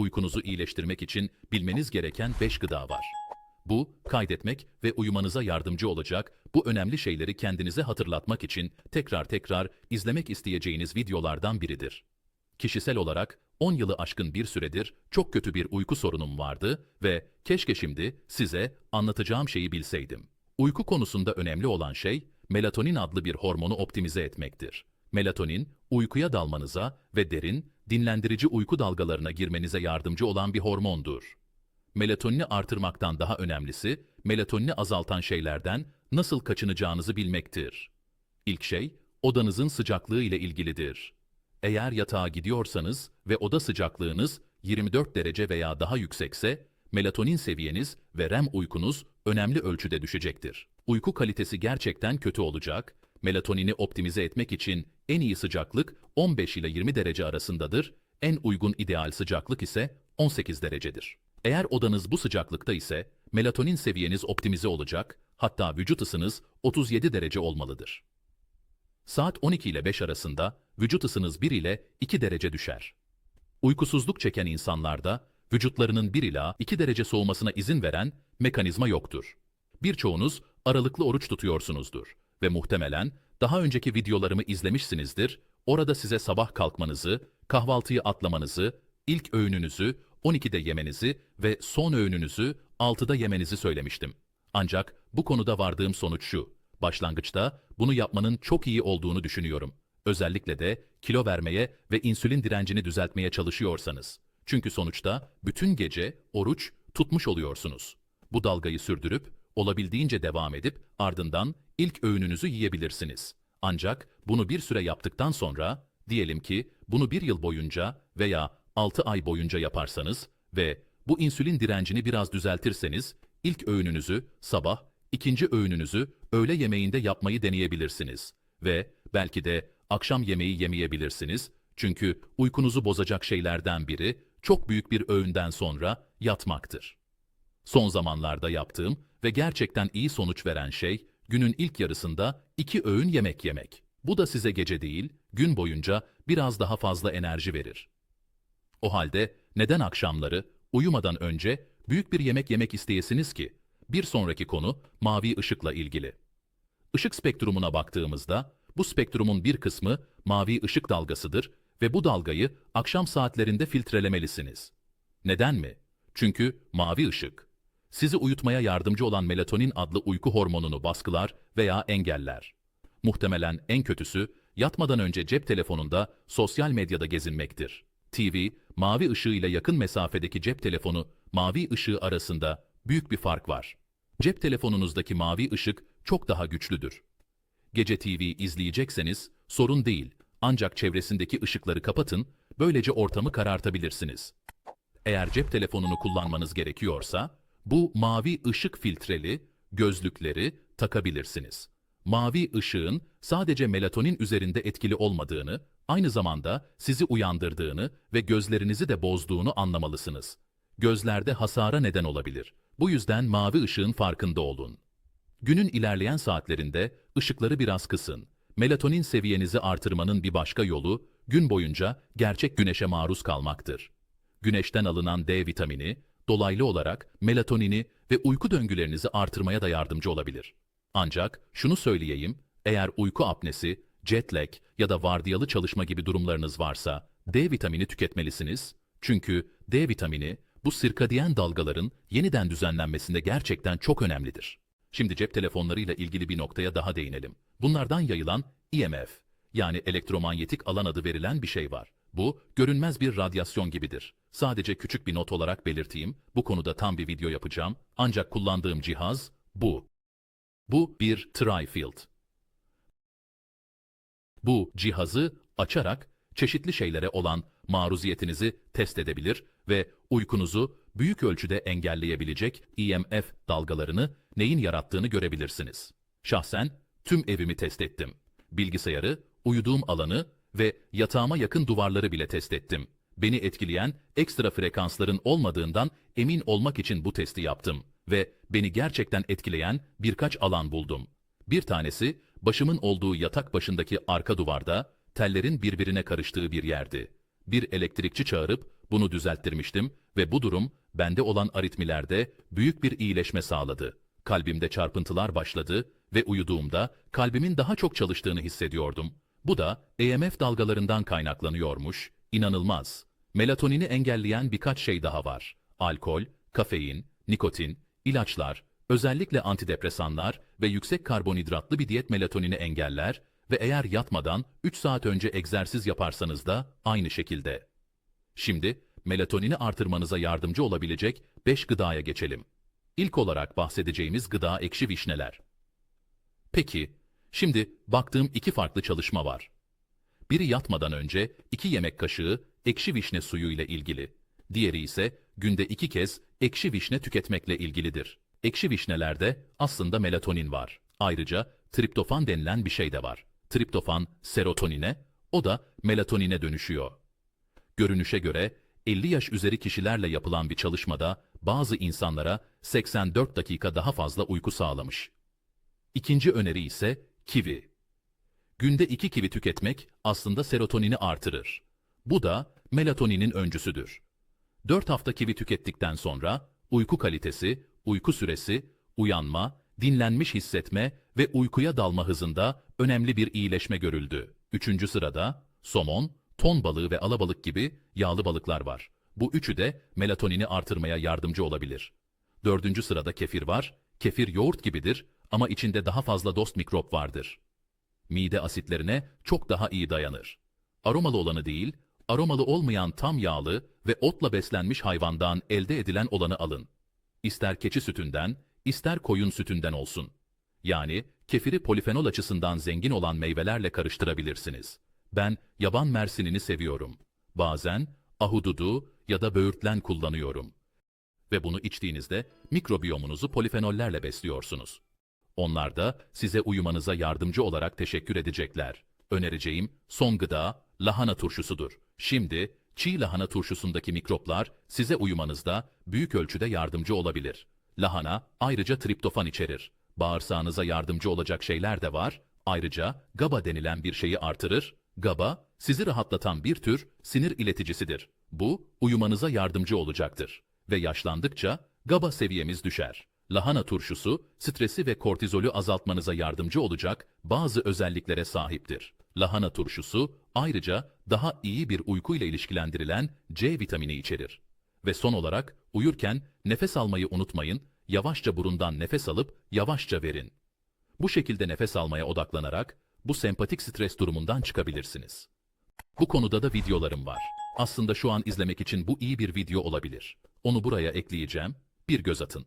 Uykunuzu iyileştirmek için bilmeniz gereken 5 gıda var. Bu, kaydetmek ve uyumanıza yardımcı olacak bu önemli şeyleri kendinize hatırlatmak için tekrar tekrar izlemek isteyeceğiniz videolardan biridir. Kişisel olarak 10 yılı aşkın bir süredir çok kötü bir uyku sorunum vardı ve keşke şimdi size anlatacağım şeyi bilseydim. Uyku konusunda önemli olan şey melatonin adlı bir hormonu optimize etmektir. Melatonin, uykuya dalmanıza ve derin, dinlendirici uyku dalgalarına girmenize yardımcı olan bir hormondur. Melatonini artırmaktan daha önemlisi, melatonini azaltan şeylerden nasıl kaçınacağınızı bilmektir. İlk şey, odanızın sıcaklığı ile ilgilidir. Eğer yatağa gidiyorsanız ve oda sıcaklığınız 24 derece veya daha yüksekse, melatonin seviyeniz ve REM uykunuz önemli ölçüde düşecektir. Uyku kalitesi gerçekten kötü olacak, melatonini optimize etmek için en iyi sıcaklık 15 ile 20 derece arasındadır, en uygun ideal sıcaklık ise 18 derecedir. Eğer odanız bu sıcaklıkta ise melatonin seviyeniz optimize olacak, hatta vücut ısınız 37 derece olmalıdır. Saat 12 ile 5 arasında vücut ısınız 1 ile 2 derece düşer. Uykusuzluk çeken insanlarda vücutlarının 1 ila 2 derece soğumasına izin veren mekanizma yoktur. Birçoğunuz aralıklı oruç tutuyorsunuzdur ve muhtemelen daha önceki videolarımı izlemişsinizdir. Orada size sabah kalkmanızı, kahvaltıyı atlamanızı, ilk öğününüzü 12'de yemenizi ve son öğününüzü 6'da yemenizi söylemiştim. Ancak bu konuda vardığım sonuç şu. Başlangıçta bunu yapmanın çok iyi olduğunu düşünüyorum. Özellikle de kilo vermeye ve insülin direncini düzeltmeye çalışıyorsanız. Çünkü sonuçta bütün gece oruç tutmuş oluyorsunuz. Bu dalgayı sürdürüp, olabildiğince devam edip ardından ilk öğününüzü yiyebilirsiniz. Ancak bunu bir süre yaptıktan sonra, diyelim ki bunu bir yıl boyunca veya 6 ay boyunca yaparsanız ve bu insülin direncini biraz düzeltirseniz, ilk öğününüzü sabah, ikinci öğününüzü öğle yemeğinde yapmayı deneyebilirsiniz. Ve belki de akşam yemeği yemeyebilirsiniz. Çünkü uykunuzu bozacak şeylerden biri çok büyük bir öğünden sonra yatmaktır. Son zamanlarda yaptığım ve gerçekten iyi sonuç veren şey günün ilk yarısında iki öğün yemek yemek. Bu da size gece değil, gün boyunca biraz daha fazla enerji verir. O halde neden akşamları uyumadan önce büyük bir yemek yemek isteyesiniz ki? Bir sonraki konu mavi ışıkla ilgili. Işık spektrumuna baktığımızda bu spektrumun bir kısmı mavi ışık dalgasıdır ve bu dalgayı akşam saatlerinde filtrelemelisiniz. Neden mi? Çünkü mavi ışık sizi uyutmaya yardımcı olan melatonin adlı uyku hormonunu baskılar veya engeller. Muhtemelen en kötüsü yatmadan önce cep telefonunda sosyal medyada gezinmektir. TV, mavi ışığı ile yakın mesafedeki cep telefonu mavi ışığı arasında büyük bir fark var. Cep telefonunuzdaki mavi ışık çok daha güçlüdür. Gece TV izleyecekseniz sorun değil ancak çevresindeki ışıkları kapatın, böylece ortamı karartabilirsiniz. Eğer cep telefonunu kullanmanız gerekiyorsa, bu mavi ışık filtreli gözlükleri takabilirsiniz. Mavi ışığın sadece melatonin üzerinde etkili olmadığını, aynı zamanda sizi uyandırdığını ve gözlerinizi de bozduğunu anlamalısınız. Gözlerde hasara neden olabilir. Bu yüzden mavi ışığın farkında olun. Günün ilerleyen saatlerinde ışıkları biraz kısın. Melatonin seviyenizi artırmanın bir başka yolu, gün boyunca gerçek güneşe maruz kalmaktır. Güneşten alınan D vitamini, dolaylı olarak melatonini ve uyku döngülerinizi artırmaya da yardımcı olabilir. Ancak şunu söyleyeyim, eğer uyku apnesi, jet lag ya da vardiyalı çalışma gibi durumlarınız varsa D vitamini tüketmelisiniz. Çünkü D vitamini bu sirkadiyen dalgaların yeniden düzenlenmesinde gerçekten çok önemlidir. Şimdi cep telefonlarıyla ilgili bir noktaya daha değinelim. Bunlardan yayılan EMF yani elektromanyetik alan adı verilen bir şey var. Bu görünmez bir radyasyon gibidir. Sadece küçük bir not olarak belirteyim. Bu konuda tam bir video yapacağım. Ancak kullandığım cihaz bu. Bu bir Trifield. Bu cihazı açarak çeşitli şeylere olan maruziyetinizi test edebilir ve uykunuzu büyük ölçüde engelleyebilecek EMF dalgalarını neyin yarattığını görebilirsiniz. Şahsen tüm evimi test ettim. Bilgisayarı, uyuduğum alanı ve yatağıma yakın duvarları bile test ettim. Beni etkileyen ekstra frekansların olmadığından emin olmak için bu testi yaptım ve beni gerçekten etkileyen birkaç alan buldum. Bir tanesi başımın olduğu yatak başındaki arka duvarda tellerin birbirine karıştığı bir yerdi. bir elektrikçi çağırıp bunu düzelttirmiştim ve bu durum bende olan aritmilerde büyük bir iyileşme sağladı. Kalbimde çarpıntılar başladı ve uyuduğumda kalbimin daha çok çalıştığını hissediyordum. Bu da EMF dalgalarından kaynaklanıyormuş. İnanılmaz. Melatonini engelleyen birkaç şey daha var. Alkol, kafein, nikotin, ilaçlar, özellikle antidepresanlar ve yüksek karbonhidratlı bir diyet melatonini engeller ve eğer yatmadan 3 saat önce egzersiz yaparsanız da aynı şekilde. Şimdi melatonini artırmanıza yardımcı olabilecek 5 gıdaya geçelim. İlk olarak bahsedeceğimiz gıda ekşi vişneler. Peki, şimdi baktığım iki farklı çalışma var. Biri yatmadan önce 2 yemek kaşığı ekşi vişne suyu ile ilgili. Diğeri ise günde 2 kez ekşi vişne tüketmekle ilgilidir. Ekşi vişnelerde aslında melatonin var. Ayrıca triptofan denilen bir şey de var. Triptofan serotonine, o da melatonine dönüşüyor. Görünüşe göre 50 yaş üzeri kişilerle yapılan bir çalışmada bazı insanlara 84 dakika daha fazla uyku sağlamış. İkinci öneri ise kivi. Günde 2 kivi tüketmek aslında serotonini artırır. Bu da melatoninin öncüsüdür. 4 hafta kivi tükettikten sonra uyku kalitesi, uyku süresi, uyanma, dinlenmiş hissetme ve uykuya dalma hızında önemli bir iyileşme görüldü. Üçüncü sırada somon, ton balığı ve alabalık gibi yağlı balıklar var. Bu üçü de melatonini artırmaya yardımcı olabilir. Dördüncü sırada kefir var. Kefir yoğurt gibidir ama içinde daha fazla dost mikrop vardır. Mide asitlerine çok daha iyi dayanır. Aromalı olanı değil, aromalı olmayan tam yağlı ve otla beslenmiş hayvandan elde edilen olanı alın. İster keçi sütünden, ister koyun sütünden olsun. Yani kefiri polifenol açısından zengin olan meyvelerle karıştırabilirsiniz. Ben yaban mersinini seviyorum. Bazen ahududu ya da böğürtlen kullanıyorum. Ve bunu içtiğinizde mikrobiyomunuzu polifenollerle besliyorsunuz. Onlar da size uyumanıza yardımcı olarak teşekkür edecekler. Önereceğim son gıda lahana turşusudur. Şimdi çiğ lahana turşusundaki mikroplar size uyumanızda büyük ölçüde yardımcı olabilir. Lahana ayrıca triptofan içerir. Bağırsağınıza yardımcı olacak şeyler de var. Ayrıca GABA denilen bir şeyi artırır. GABA sizi rahatlatan bir tür sinir ileticisidir. Bu uyumanıza yardımcı olacaktır. Ve yaşlandıkça GABA seviyemiz düşer. Lahana turşusu, stresi ve kortizolü azaltmanıza yardımcı olacak bazı özelliklere sahiptir. Lahana turşusu ayrıca daha iyi bir uyku ile ilişkilendirilen C vitamini içerir. Ve son olarak uyurken nefes almayı unutmayın, yavaşça burundan nefes alıp yavaşça verin. Bu şekilde nefes almaya odaklanarak bu sempatik stres durumundan çıkabilirsiniz. Bu konuda da videolarım var. Aslında şu an izlemek için bu iyi bir video olabilir. Onu buraya ekleyeceğim. Bir göz atın.